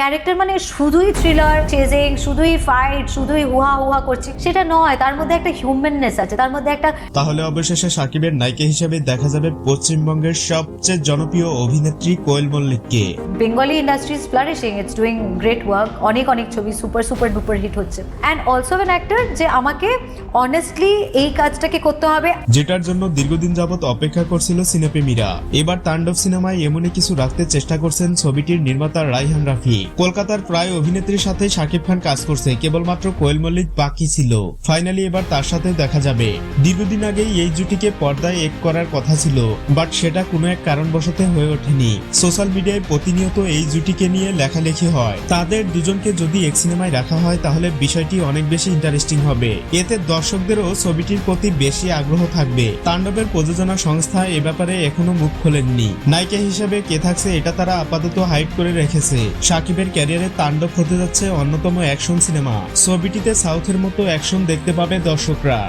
Character মানে শুধুই thriller chasing শুধুই ফাইট শুধুই হুহা হুহা করছে সেটা নয় তার মধ্যে একটা হিউম্যাননেস আছে তার মধ্যে একটা তাহলে অবশেষে সাকিবের নায়িকা হিসেবে দেখা যাবে পশ্চিমবঙ্গের সবচেয়ে জনপ্রিয় অভিনেত্রী Koel মল্লিককে। Bengali industry is flourishing it's doing great work অনেক অনেক ছবি সুপার সুপার ডুপার হিট হচ্ছে। অ্যান্ড অলসো অ্যান অ্যাক্টর যে আমাকে অনেস্টলি এই কাজটাকে করতে হবে। যেটার জন্য দীর্ঘদিন যাবৎ অপেক্ষা করছিল সিনেপ্রেমীরা। এবার তাণ্ডব সিনেমায় এমনই কিছু রাখতে চেষ্টা করছেন ছবিটির নির্মাতা রাইহান রাফি। কলকাতার প্রায় অভিনেত্রীর সাথে শাকিব খান কাজ করছে, কেবলমাত্র কোয়েল মল্লিক বাকি ছিল। ফাইনালি এবার তার সাথে দেখা যাবে। দীর্ঘদিন আগেই এই জুটিকে পর্দায় এক করার কথা ছিল বাট সেটা কোনো এক কারণবশত হয়ে ওঠেনি। সোশ্যাল মিডিয়ায় প্রতিনিয়ত এই জুটিকে নিয়ে লেখালেখি হয়। তাদের দুজনকে যদি এক সিনেমায় রাখা হয়, তাহলে বিষয়টি অনেক বেশি ইন্টারেস্টিং হবে। এতে দর্শকদেরও ছবিটির প্রতি বেশি আগ্রহ থাকবে। তাণ্ডবের প্রযোজনা সংস্থা এ ব্যাপারে এখনও মুখ খোলেননি। নায়িকা হিসেবে কে থাকছে, এটা তারা আপাতত হাইড করে রেখেছে। সাকিবের ক্যারিয়ারে তাণ্ডব হতে যাচ্ছে অন্যতম অ্যাকশন সিনেমা। ছবিটিতে সাউথের মতো অ্যাকশন দেখতে পাবে দর্শকরা।